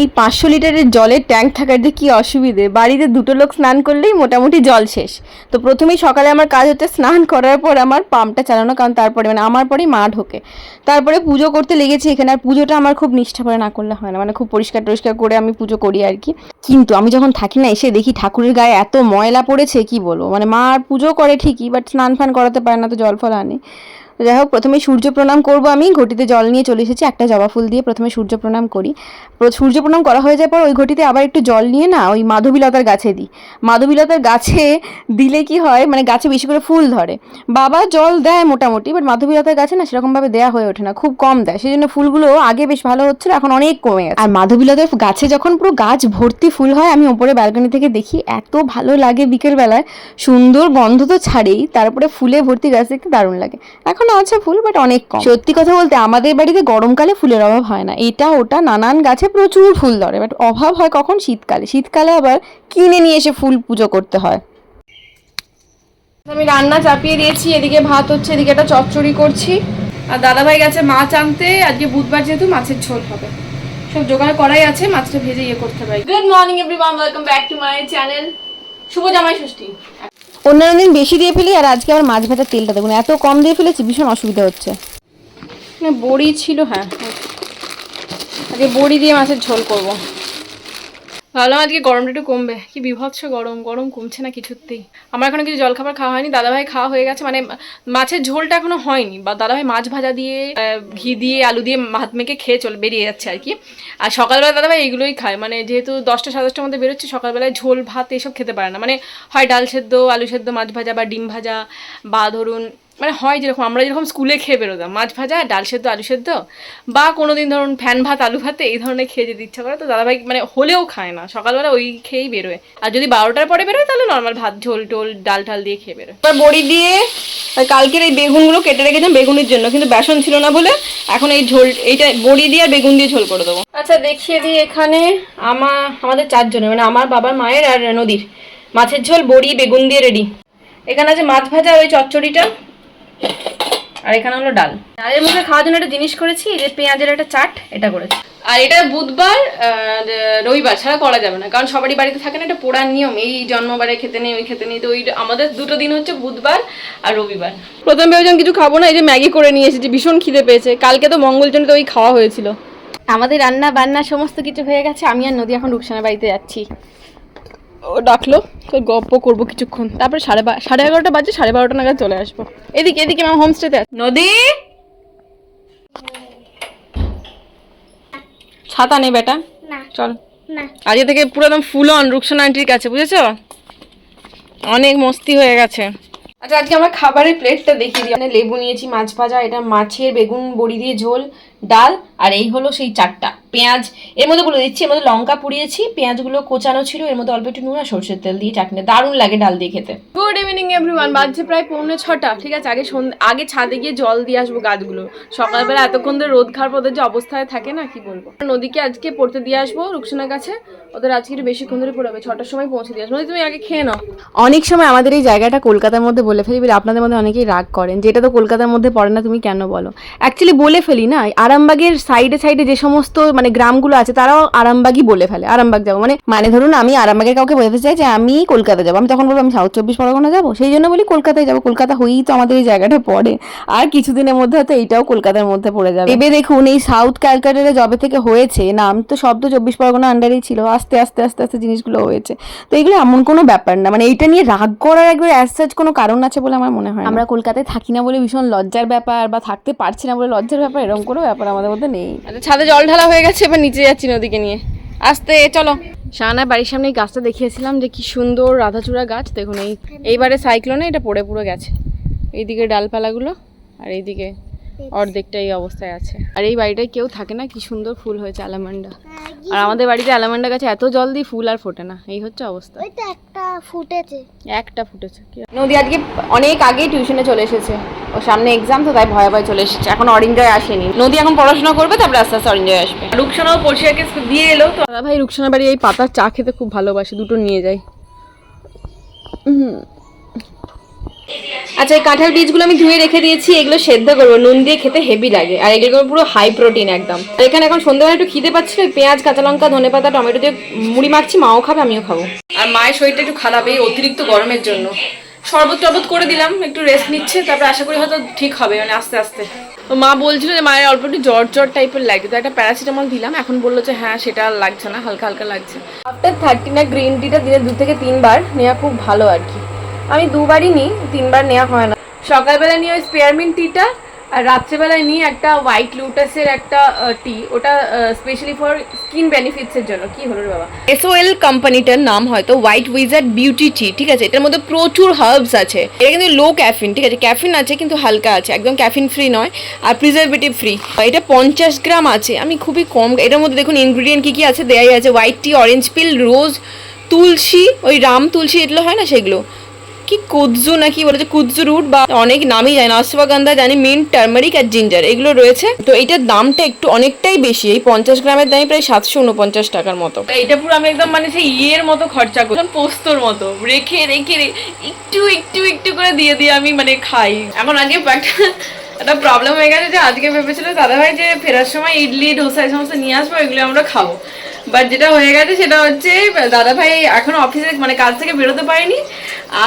এই পাঁচশো লিটারের জলের ট্যাঙ্ক থাকার যে কী অসুবিধে? বাড়িতে দুটো লোক স্নান করলেই মোটামুটি জল শেষ। তো প্রথমেই সকালে আমার কাজ হচ্ছে স্নান করার পর আমার পাম্পটা চালানো, কারণ তারপরে মানে আমার পরেই মা ঢোকে। তারপরে পুজো করতে লেগেছি এখানে, আর পুজোটা আমার খুব নিষ্ঠা করে না করলে হয় না। মানে খুব পরিষ্কার টরিষ্কার করে আমি পুজো করি আর কি। কিন্তু আমি যখন থাকি না, এসে দেখি ঠাকুরের গায়ে এত ময়লা পড়েছে, কি বলব? মানে মা আর পুজো করে ঠিকই, বাট স্নান ফান করাতে পারে না, তো জল ফল আনে। যাই হোক, প্রথমে সূর্য প্রণাম করব আমি। ঘটিতে জল নিয়ে চলে এসেছি, একটা জবা ফুল দিয়ে প্রথমে সূর্য প্রণাম করি। সূর্য প্রণাম করা হয়ে যাওয়ার পর ওই ঘটিতে আবার একটু জল নিয়ে না ওই মাধবীলতার গাছে দিই। মাধবীলতার গাছে দিলে কি হয় মানে গাছে বেশি করে ফুল ধরে। বাবা জল দেয় মোটামুটি বাট মাধবীলতার গাছে না সেরকমভাবে দেওয়া হয়ে ওঠে না, খুব কম দেয়। সেই জন্য ফুলগুলো আগে বেশ ভালো হচ্ছিল, এখন অনেক কমে আর মাধবীলতার গাছে যখন পুরো গাছ ভর্তি ফুল হয়, আমি ওপরে ব্যালকনি থেকে দেখি, এত ভালো লাগে বিকেলবেলায়। সুন্দর গন্ধ তো ছাড়েই, তারপরে ফুলে ভর্তি গাছ দেখতে দারুণ লাগে। এখনও আছে ফুল বাট অনেক কম। সত্যি কথা বলতে আমাদের বাড়িতে গরমকালে ফুলের অভাব হয় না। এটা ওটা নানান গাছে প্রচুর ফুল ধরে বাট অভাব হয় কখন? শীতকালে। শীতকালে আবার কিনে নিয়ে এসে ফুল পুজো করতে হয়। আমি রান্না চাপিয়ে দিয়েছি এদিকে ভাত হচ্ছে এদিকে একটা চচ্চড়ি করছি। আর দাদাভাই গেছে মাছ আনতে আজকে বুধবার যেহেতু মাছের ঝোল হবে। সব জোগাড় করাই আছে মাছটা ভেজে ইয়ে করতে পারি good morning everyone welcome back to my channel শুভ জামাই ষষ্ঠী। অন্যান্য দিন বেশি দিয়ে ফেলি আর আজকে আমার মাছ ভাজার তেলটা দেখুন এত কম দিয়ে ফেলেছি, ভীষণ অসুবিধা হচ্ছে। বড়ি ছিল হ্যাঁ। আজকে বড়ি দিয়ে মাছের ঝোল করব। ভাবলাম আজকে গরমটা একটু কমবে। কি বিভৎস গরম গরম কমছে না কিছুতেই। আমার এখনও কিছু জলখাবার খাওয়া হয়নি, দাদাভাই খাওয়া হয়ে গেছে মানে মাছের ঝোলটা এখনও হয়নি। বা দাদাভাই মাছ ভাজা দিয়ে ঘি দিয়ে, আলু দিয়ে ভাত মেখে খেয়ে চলে, বেরিয়ে যাচ্ছে আর কি। আর সকালবেলা দাদাভাই এইগুলোই খায় মানে যেহেতু দশটা সাড়ে দশটার মধ্যে বেরোচ্ছে, সকালবেলায় ঝোল, ভাত এসব খেতে পারে না। মানে হয় ডাল সেদ্ধ, আলু সেদ্ধ, মাছ ভাজা বা ডিম ভাজা, বা ধরুন মানে হয় যেরকম আমরা যেরকম স্কুলে খেয়ে বেরোতাম মাছ ভাজা ডাল সেদ্ধ আলু সেদ্ধ বা কোনো দিন ধরুন ফ্যান ভাত আলু ভাতে এই ধরনের খেয়ে যেতে ইচ্ছা করে তো দাদাভাই মানে হলেও খায় না। সকালবেলা ওই খেয়েই বেরোয়। আর যদি বারোটার পরে বেরোয় তাহলে নর্মাল ভাত ঝোল টোল ডাল টাল দিয়ে খেয়ে বেরোয়। এবার বড়ি দিয়ে আর কালকের এই বেগুনগুলো কেটে রেখেছিলাম বেগুনের জন্য কিন্তু বেসন ছিল না বলে এখন এই ঝোল এইটা বড়ি দিয়ে আর বেগুন দিয়ে ঝোল করে দেবো। আচ্ছা দেখিয়ে দিই এখানে আমার আমাদের চারজনের মানে আমার বাবার মায়ের আর নদীর। মাছের ঝোল বড়ি বেগুন দিয়ে রেডি এখানে আছে মাছ ভাজা আর ওই চচ্চড়িটা। আর এখানে হলো ডাল। ডালের মধ্যে খাওয়ার জন্য একটা জিনিস করেছি যে পেঁয়াজের একটা চাট, এটা করেছি। আর এটা বুধবার রবিবার, ছাড়া করা যাবে না, কারণ সবারই বাড়িতে থাকে না, এটা পোড়ার নিয়ম। এই জন্মবারে খেতে নেই, ওই খেতে নেই, তো ওই আমাদের দুটো দিন হচ্ছে বুধবার আর রবিবার। প্রথম ভেবেছিলাম কিছু খাব না, এই যে ম্যাগি করে নিয়ে এসেছি, ভীষণ খিদে পেয়েছে। কালকে তো মঙ্গলজনতে ওই খাওয়া হয়েছিল। আমাদের রান্না বান্না সমস্ত কিছু হয়ে গেছে, আমি আর নদী এখন রুকসানের বাড়িতে যাচ্ছি। ডাকলো তো গপ্প করব কিছুক্ষণ। তারপরে সাড়ে বা- সাড়ে এগারোটা বাজে সাড়ে বারোটা নাগাদ চলে আসব। এদিকে এদিকে আমার হোমস্টেতে আছে। নদী! ছাতা নেই বেটা। চল। না। আজকে থেকে পুরো একদম ফুল অন রুকসান আন্টির কাছে বুঝেছ? অনেক মস্তি হয়ে গেছে। আচ্ছা আজকে আমরা খাবারের প্লেটটা দেখিয়ে দিই। মানে লেবু নিয়েছি মাছ ভাজা এটা মাছের বেগুন বড়ি দিয়ে ঝোল ডাল আর এই হলো সেই চারটা। পেঁয়াজ এর মধ্যে বলে দিচ্ছি এর মধ্যে লঙ্কা পুড়িয়েছি পেঁয়াজগুলো কোচানো ছিল এর মধ্যে অল্প একটু নুন আর সরষের তেল দিয়ে চাটনি। দারুণ লাগে ডাল দিয়ে খেতে। গুড ইভিনিং এভরিওয়ান বাজছে প্রায় পৌনে ছটা। ঠিক আছে আগে সন্ধ্যে আগে ছাদে গিয়ে জল দিয়ে আসব গাছগুলো। সকালবেলা এতক্ষণ ধরে রোদ খাওয়ার ওদের যে অবস্থায় থাকে না কি বলব? নদীকে আজকে পড়তে দিয়ে আসব রুকসানের কাছে। ওদের আজকে একটু বেশিক্ষণ ধরে পড়াবে। ছটার সময় পৌঁছে দিয়ে আসব। নদী তুমি আগে খেয়ে নাও। অনেক সময় আমাদের এই জায়গাটা কলকাতার মধ্যে বলে ফেলি বলে আপনাদের মধ্যে অনেকেই রাগ করেন যেটা তো কলকাতার মধ্যে পড়ে না তুমি কেন বলো? অ্যাকচুয়ালি বলে ফেলি না আরামবাগের সাইডে সাইডে যে সমস্ত মানে গ্রামগুলো আছে তারাও আরামবাগই বলে ফেলে আরামবাগ যাব। মানে মানে ধরুন আমি আরামবাগের কাউকে বোঝাতে চাই যে আমি কলকাতা যাব। আমি তখন বলব আমি সাউথ চব্বিশ পরগনা যাব? সেই জন্য বলি কলকাতায় যাব। কলকাতা হয়েই তো আমাদের এই জায়গাটা পড়ে। আর কিছুদিনের মধ্যে হয়তো এইটাও কলকাতার মধ্যে পড়ে যাবে। এবে দেখুন এই সাউথ ক্যালকাটারে জবে থেকে হয়েছে নাম তো শব্দ চব্বিশ পরগনা আন্ডারেই ছিল। আস্তে আস্তে আস্তে আস্তে জিনিসগুলো হয়েছে। তো এগুলো এমন কোনো ব্যাপার না। মানে এইটা নিয়ে রাগ করার একবার অ্যাজ সাচ কোনো কারণ আছে বলে আমার মনে হয় আমরা কলকাতায় থাকি না বলে ভীষণ লজ্জার ব্যাপার বা থাকতে পারছি না বলে লজ্জার ব্যাপার এরকম কোনো ব্যাপার আমাদের মধ্যে নেই। আচ্ছা ছাদে জল ঢালা হয়ে গেছে। এবার নিচে যাচ্ছি নদীকে নিয়ে। আসতে, চলো। শাহানার বাড়ির সামনে এই গাছটা দেখিয়েছিলাম যে কি সুন্দর রাধাচূড়া গাছ। দেখুন, এই এইবারে সাইক্লোনে এটা পড়ে পুরো গেছে। এইদিকে ডালপালাগুলো আর এইদিকে অর্ধেকটা এই অবস্থায় আছে। আর এই বাড়িটায় কেউ থাকে না? কি সুন্দর ফুল হয়েছে আলামান্ডা। আর আমাদের বাড়িতে আলামান্ডা গাছে এত জল দিয়ে ফুল আর ফোটে না। এই হচ্ছে অবস্থা। একটা ফুটেছে। একটা ফুটেছে। নদী আজকে অনেক আগেই টিউশনে চলে এসেছে। ও সামনে এক্সাম তো তাই ভয়ে ভয়ে চলে এসেছে। এখন অরিঞ্জয় আসেনি। নদী এখন পড়াশোনা করবে তারপরে আস্তে আস্তে অরিঞ্জয় আসবে। রুকসানাও পড়শিয়াকে দিয়ে এলো তো। দাদা ভাই রুকসানা বাড়ি এই পাতার চা খেতে খুব ভালোবাসে দুটো নিয়ে যাই হুম। আচ্ছা এই কাঁঠাল বীজগুলো আমি ধুয়ে রেখে দিয়েছি, এগুলো সেদ্ধ করব। নুন দিয়ে খেতে হেভি লাগে। আর এগুলো পুরো হাই প্রোটিন একদম। আর এখানে এখন সন্ধ্যাবেলা একটু খিদে পাচ্ছিল, ওই পেঁয়াজ, কাঁচা লঙ্কা, ধনে পাতা, টমেটো দিয়ে মুড়ি মাখছি, মাও খাবে, আমিও খাব। আর মায়ের শরীরটা একটু খারাপ, এই অতিরিক্ত গরমের জন্য। শরবত টরবত করে দিলাম, একটু রেস্ট নিচ্ছে, তারপর আশা করি হয়তো ঠিক হবে মানে আস্তে আস্তে। তো মা বলছিল যে মায়ের অল্প একটু জ্বর জ্বর টাইপের লাগে, তো একটা প্যারাসিটামল দিলাম, এখন বলল যে হ্যাঁ সেটা লাগছে না, হালকা হালকা লাগছে। আফটার থার্টি না গ্রিন টিটা দিনে দু থেকে তিনবার, নেওয়া খুব ভালো আর কি। আমি দুবারই নিই, তিনবার নেওয়া হয় না। সকালবেলা নিয়ে ওই স্পেয়ারমিন টিটা আর রাত্রেবেলায় নিয়ে একটা হোয়াইট লুটাসের একটা টি ওটা স্পেশালি ফর স্কিন বেনিফিটসের জন্য। কি হলো বাবা? এসওএল কোম্পানিটার নাম হয়তো হোয়াইট উইজার্ড বিউটি টি ঠিক আছে? এটার মধ্যে প্রচুর হার্বস আছে। এটা কিন্তু লো ক্যাফিন ঠিক আছে? ক্যাফিন আছে, কিন্তু হালকা আছে। একদম ক্যাফিন ফ্রি নয়, আর প্রিজারভেটিভ ফ্রি এটা পঞ্চাশ গ্রাম আছে। আমি খুবই কম, এটার মধ্যে দেখুন ইনগ্রিডিয়েন্ট কী কী আছে? দেয়াই আছে হোয়াইট টি অরেঞ্জ পিল রোজ তুলসী, ওই রাম তুলসী, এগুলো হয় না সেগুলো? কি কুদজু নাকি বলেছে কুদজু রুট বা অনেক নামই জানি অশ্বগন্ধা জানি মিন্ট টার্মারিক আর জিঞ্জার এগুলো রয়েছে। তো এইটার দামটা একটু অনেকটাই বেশি। এই পঞ্চাশ গ্রামের দামই প্রায় সাতশো উনপঞ্চাশ টাকার মতো। এটা পুরো আমি একদম মানে সেই ইয়ের মতো খরচা করি। পোস্তর মতো। রেখে রেখে একটু একটু একটু করে দিয়ে দিয়ে আমি মানে খাই। এখন আজকে একটা প্রবলেম হয়ে গেছে যে আজকে ভেবেছিল দাদাভাই যে ফেরার সময় ইডলি ডোসা এই সমস্ত নিয়ে আসব, এগুলো আমরা খাব। বাট যেটা হয়ে গেছে সেটা হচ্ছে দাদা ভাই এখনও অফিসে মানে কাজ থেকে বেরোতে পারেনি।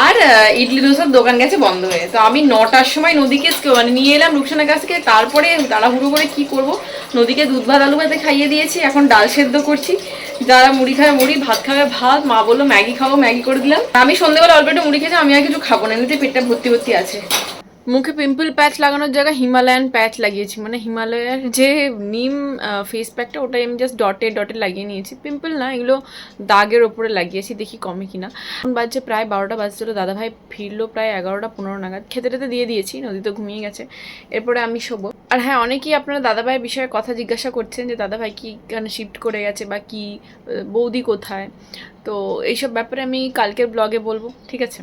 আর ইডলি ডোসার দোকান গেছে বন্ধ হয়ে তো আমি নটার সময় নদীকে মানে নিয়ে এলাম রুকসানের কাছ থেকে। তারপরে তাড়াহুড়ো করে কি করব? নদীকে দুধ, ভাত, আলু ভাতে খাইয়ে দিয়েছি। এখন ডাল সেদ্ধ করছি। যারা মুড়ি খাবে মুড়ি, ভাত খাবে ভাত। মা বলল, ম্যাগি খাব, ম্যাগি করে দিলাম। আমি সন্ধ্যেবেলা অল্প একটু মুড়ি খেয়েছি, আমি আর কিছু খাব না। এমনিতে পেটটা ভর্তি ভর্তি আছে। মুখে পিম্পল প্যাচ লাগানোর জায়গায় হিমালয়ান প্যাচ লাগিয়েছি। মানে হিমালয়ের যে নিম ফেস প্যাকটা ওটাই আমি জাস্ট ডটে ডটে লাগিয়ে নিয়েছি। পিম্পল না, এগুলো দাগের ওপরে লাগিয়েছি, দেখি কমে কিনা। এখন বাজছে প্রায় বারোটা বাজছিল, দাদাভাই ফিরলো প্রায় এগারোটা পনেরো নাগাদ। খেতে টেতে দিয়ে দিয়েছি, নদীতে ঘুমিয়ে গেছে। এরপরে আমি শোবো। আর হ্যাঁ অনেকেই আপনারা দাদাভাইয়ের বিষয়ে কথা জিজ্ঞাসা করছেন যে, দাদাভাই, কি কেন শিফট করে গেছে বা কি? বৌদি কোথায়? তো এইসব ব্যাপারে আমি কালকের ব্লগে বলব, ঠিক আছে?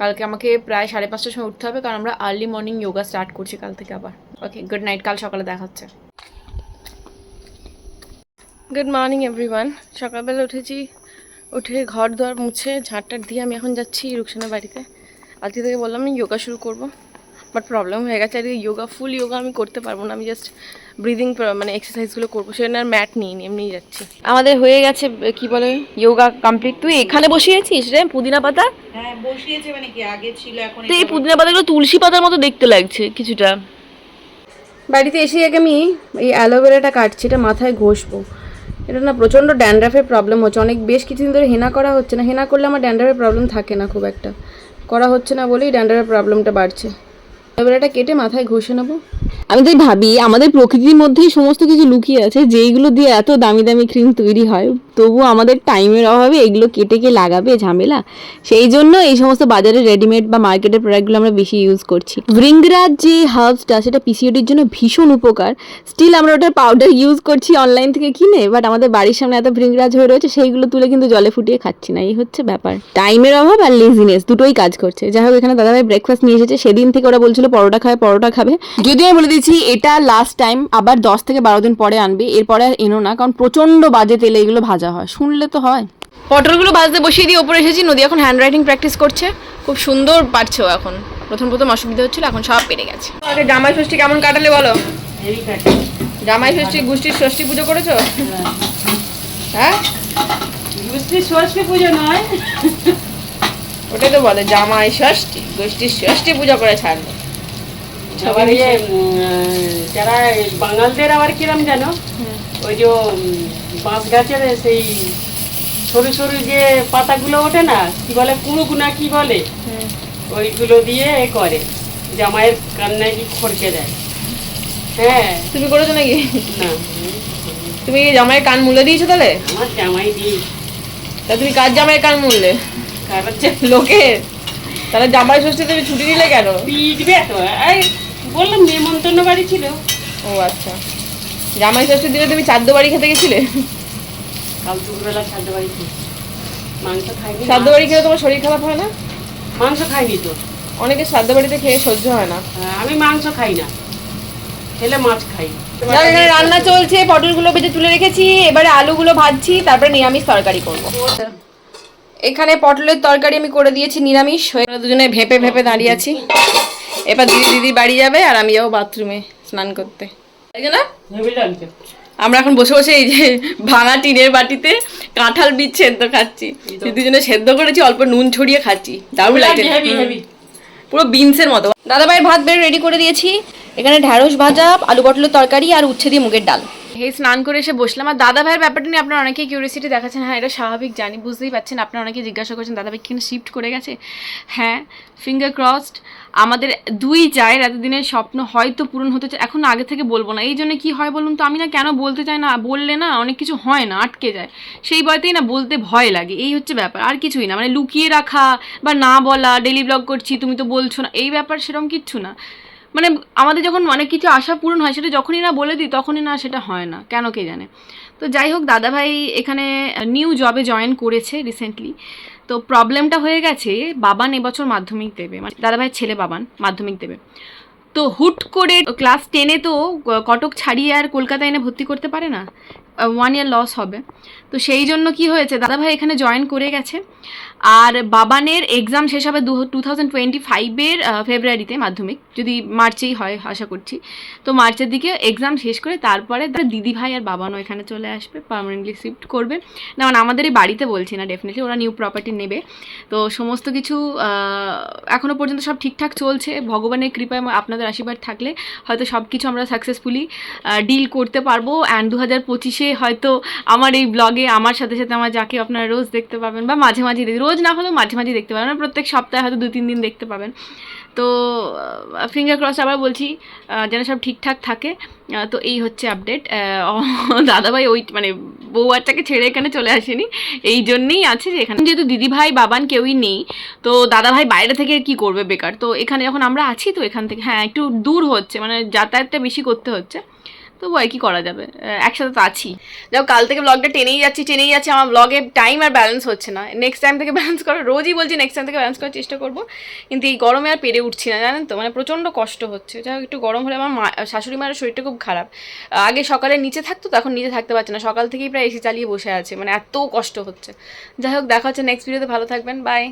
কালকে আমাকে প্রায় সাড়ে পাঁচটার সময় উঠতে হবে, কারণ আমরা আর্লি মর্নিং যোগা স্টার্ট করছি কাল থেকে আবার। ওকে গুড নাইট কাল সকালে দেখা হচ্ছে। গুড মর্নিং এভরিওয়ান সকালবেলা উঠেছি, উঠে ঘর দোয়ার মুছে ঝাড়টার দিয়ে আমি এখন যাচ্ছি রুকসানের বাড়িতে। আজকে থেকে বললাম আমি যোগা শুরু করব। বাট প্রবলেম হয়ে গেছে আজকে যোগা ফুল যোগা আমি করতে পারব না আমি জাস্ট ব্রিদিং মানে এক্সারসাইজগুলো করব সেখানে আর ম্যাট নিয়ে নি এমনিই যাচ্ছি। আমাদের হয়ে গেছে কি বলে যোগা কমপ্লিট তুই এখানে বসিয়েছিস রে পুদিনা পাতা? হ্যাঁ বসিয়েছে মানে কি আগে ছিল এখন তো এই পুদিনা পাতাগুলো তুলসী পাতার মতো দেখতে লাগছে কিছুটা। বাড়িতে এসে আগে আমি এই অ্যালোভেরাটা কাটছি এটা মাথায় ঘষবো। এটা না প্রচণ্ড ড্যান্ড্রাফের প্রবলেম হচ্ছে অনেক বেশ কিছুদিন ধরে হেনা করা হচ্ছে না হেনা করলে আমার ড্যান্ড্রাফের প্রবলেম থাকে না খুব একটা। করা হচ্ছে না বলেই ড্যান্ড্রাফের প্রবলেমটা বাড়ছে। অ্যালোভেরাটা কেটে মাথায় ঘষে নেব। আমি তাই ভাবি, আমাদের প্রকৃতির মধ্যেই সমস্ত কিছু লুকিয়ে আছে, যেইগুলো দিয়ে এত দামি দামি ক্রিম তৈরি হয়। তবু আমাদের টাইমের অভাবে এগুলো কেটে কে লাগাবে ঝামেলা। সেই জন্য এই সমস্ত বাজারে রেডিমেড বা মার্কেটের প্রোডাক্টগুলো আমরা বেশি ইউজ করছি। ভৃঙ্গরাজ যে হার্বসটা সেটা পিসিওডির জন্য ভীষণ উপকার। স্টিল আমরা ওটার পাউডার ইউজ করছি অনলাইন থেকে কিনে বাট আমাদের বাড়ির সামনে এত ভৃঙ্গরাজ হয়ে রয়েছে, সেইগুলো তুলে কিন্তু জলে ফুটিয়ে খাচ্ছি না। এই হচ্ছে ব্যাপার। টাইমের অভাব আর লেজিনেস দুটোই কাজ করছে। যাই হোক, এখানে দাদাভাই ব্রেকফাস্ট নিয়ে এসেছে। সেদিন থেকে ওরা বলছিল পরোটা খাবে পরোটা খাবে। যদি আমি বলে দিচ্ছি, এটা লাস্ট টাইম আবার দশ থেকে বারো দিন পরে আনবে। এরপরে আর এনো না, কারণ প্রচণ্ড বাজে তেলে এগুলো ভাজা হয়। শুনলে তো হয়। পটলগুলো ভাজতে বসিয়ে দিয়ে ওপরে এসেছি। নদী এখন হ্যান্ড রাইটিং প্র্যাকটিস করছে। খুব সুন্দর পারছে ও এখন। প্রথম প্রথম অসুবিধা হচ্ছিল এখন সব পেরে গেছে। আগে জামাই ষষ্ঠী কেমন কাটালে বলো? জামাই ষষ্ঠী গোষ্ঠীর ষষ্ঠী পুজো করেছ? হ্যাঁ? বুঝতে ষষ্ঠী পুজো নয়। ওটাই তো বলে জামাই ষষ্ঠী গোষ্ঠীর ষষ্ঠী পুজো করে ছাড়লো আবার ইয়ে যারা বাঙালদের আবার কিরম জানো? ওই যে বাঁশ গাছের সেই সরু সরু যে পাতাগুলো ওঠে না কি বলে কুড়ুকুনা কি বলে ওইগুলো দিয়ে এ করে জামাইয়ের কান্নায় কি খড়কে দেয় হ্যাঁ। তুমি করেছ নাকি? না। তুমি কি জামাইয়ের কান মুলে দিয়েছ তাহলে? আমার জামাই দিই। তা তুমি কার জামাইয়ের কান মুললে? কারণ লোকের? তাহলে জামাই ষষ্ঠী তুমি ছুটি নিলে কেন? পিটবে তো এই বললাম নেমন্তন্ন বাড়ি ছিল। ও আচ্ছা। জামাই ষষ্ঠীর দিনে তুমি চাদ্দ বাড়ি খেতে গেছিলে? কাল দুপুরবেলা সাদ্দ বাড়ি মাংস খাইনি শ্রাদ্ধ বাড়ি খেলে তোমার শরীর খারাপ হয় না? মাংস খাইনি তো। অনেকে শ্রাদ্ধ বাড়িতে খেয়ে সহ্য হয় না। হ্যাঁ, আমি মাংস খাই না। খেলে মাছ খাই। এখানে রান্না চলছে পটলগুলো ভেজে তুলে রেখেছি এবারে আলুগুলো ভাজছি তারপরে নিরামিষ তরকারি করব। এখানে পটলের তরকারি আমি করে দিয়েছি নিরামিষ। হয়ে দুজনে ভেপে ভেপে দাঁড়িয়ে আছি। এবার দিদি দিদি বাড়ি যাবে আর আমি যাব বাথরুমে স্নান করতে। তাই না? আমরা এখন বসে বসে এই যে ভাঙা টিনের বাটিতে কাঁঠাল বীজ সেদ্ধ খাচ্ছি। দুজনে সেদ্ধ করেছি অল্প নুন ছড়িয়ে খাচ্ছি। দারুণ লাগছে। পুরো বিনসের মতো। দাদা ভাইয়ের ভাত বেড়ে রেডি করে দিয়েছি। এখানে ঢ্যাঁড়স ভাজা আলু পটলের তরকারি আর উচ্ছে দিয়ে মুগের ডাল। এই স্নান করে এসে বসলাম। আর দাদা ভাইয়ের ব্যাপারটা নিয়ে আপনারা অনেকেই কিউরিয়াসিটি দেখাচ্ছেন। হ্যাঁ এটা স্বাভাবিক, জানি, বুঝতেই পারছেন। আপনারা অনেকে জিজ্ঞাসা করছেন, দাদা ভাই কিনা শিফট করে গেছে? হ্যাঁ ফিঙ্গার ক্রসড আমাদের দুই চায়ের এতদিনের স্বপ্ন হয়তো পূরণ হতে চায় এখন আগে থেকে বলব না। এই জন্য কী হয় বলুন তো, আমি না কেন বলতে চাই না? বললে না অনেক কিছু হয় না, আটকে যায়। সেই বয়তেই না বলতে ভয় লাগে। এই হচ্ছে ব্যাপার। আর কিছুই না। মানে লুকিয়ে রাখা বা না বলা ডেলি ব্লগ করছি, তুমি তো বলছো না, এই ব্যাপার সেরকম কিচ্ছু না। মানে আমাদের যখন অনেক কিছু আশা পূরণ হয়, সেটা যখনই না বলে দিই, তখনই না সেটা হয় না। কেন কে জানে? তো যাই হোক, দাদাভাই এখানে নিউ জবে জয়েন করেছে রিসেন্টলি তো প্রবলেমটা হয়ে গেছে, বাবান এবছর মাধ্যমিক দেবে। মানে দাদাভাইয়ের ছেলে বাবান, মাধ্যমিক দেবে। তো হুট করে ক্লাস টেনে তো কটক ছাড়িয়ে আর কলকাতায় এনে ভর্তি করতে পারে না? ওয়ান ইয়ার লস হবে। তো সেই জন্য কি হয়েছে, দাদাভাই এখানে জয়েন করে গেছে। আর বাবানের এক্সাম শেষ হবে দু টু থাউজেন্ড টোয়েন্টি ফাইভের ফেব্রুয়ারিতে মাধ্যমিক। যদি মার্চেই হয়, আশা করছি। তো মার্চের দিকে এক্সাম শেষ করে তারপরে তার দিদি ভাই আর বাবানও এখানে চলে আসবে পার্মানেন্টলি শিফট করবে। না মানে আমাদের এই বাড়িতে বলছি না ডেফিনেটলি ওরা নিউ প্রপার্টি নেবে। তো সমস্ত কিছু এখনও পর্যন্ত সব ঠিকঠাক চলছে। ভগবানের কৃপায় আপনাদের আশীর্বাদ থাকলে হয়তো সব কিছু আমরা সাকসেসফুলি ডিল করতে পারব। অ্যান্ড দু হাজার পঁচিশে হয়তো আমার এই ব্লগে আমার সাথে সাথে আমার যাকে আপনারা রোজ দেখতে পাবেন বা মাঝে মাঝে রোজ না হলেও মাঝে মাঝে দেখতে পাবেন। প্রত্যেক সপ্তাহে হয়তো দু তিন দিন দেখতে পাবেন। তো ফিঙ্গার ক্রস আবার বলছি যেন সব ঠিকঠাক থাকে। তো এই হচ্ছে আপডেট দাদাভাই ওই মানে বউ বাচ্চাকে ছেড়ে এখানে চলে আসেনি। এই জন্যেই আছে যে এখানে যেহেতু দিদি ভাই বাবান কেউই নেই, তো দাদাভাই বাইরে থেকে কি করবে বেকার? তো এখানে যখন আমরা আছি, তো এখান থেকে হ্যাঁ একটু দূর হচ্ছে। মানে যাতায়াতটা বেশি করতে হচ্ছে। তবু আর কি করা যাবে? একসাথে তো আছি। যাও, কাল থেকে ব্লগটা টেনেই যাচ্ছি টেনেই যাচ্ছি। আমার ব্লগে টাইম আর ব্যালেন্স হচ্ছে না। নেক্সট টাইম থেকে ব্যালেন্স করা রোজই বলছি নেক্সট টাইম থেকে ব্যালেন্স করার চেষ্টা করব। কিন্তু এই গরমে আর পেরে উঠছি না, জানেন তো? মানে প্রচণ্ড কষ্ট হচ্ছে। যাই একটু গরম হলে আমার মা, শাশুড়ি মায়ের শরীরটা খুব খারাপ। আগে সকালে নিচে থাকতো তো এখন নিচে থাকতে পারছে না। সকাল থেকেই প্রায় এসি চালিয়ে বসে আছে। মানে এত কষ্ট হচ্ছে। যাই হোক, দেখা হচ্ছে নেক্সট ভিডিওতে ভালো থাকবেন বাই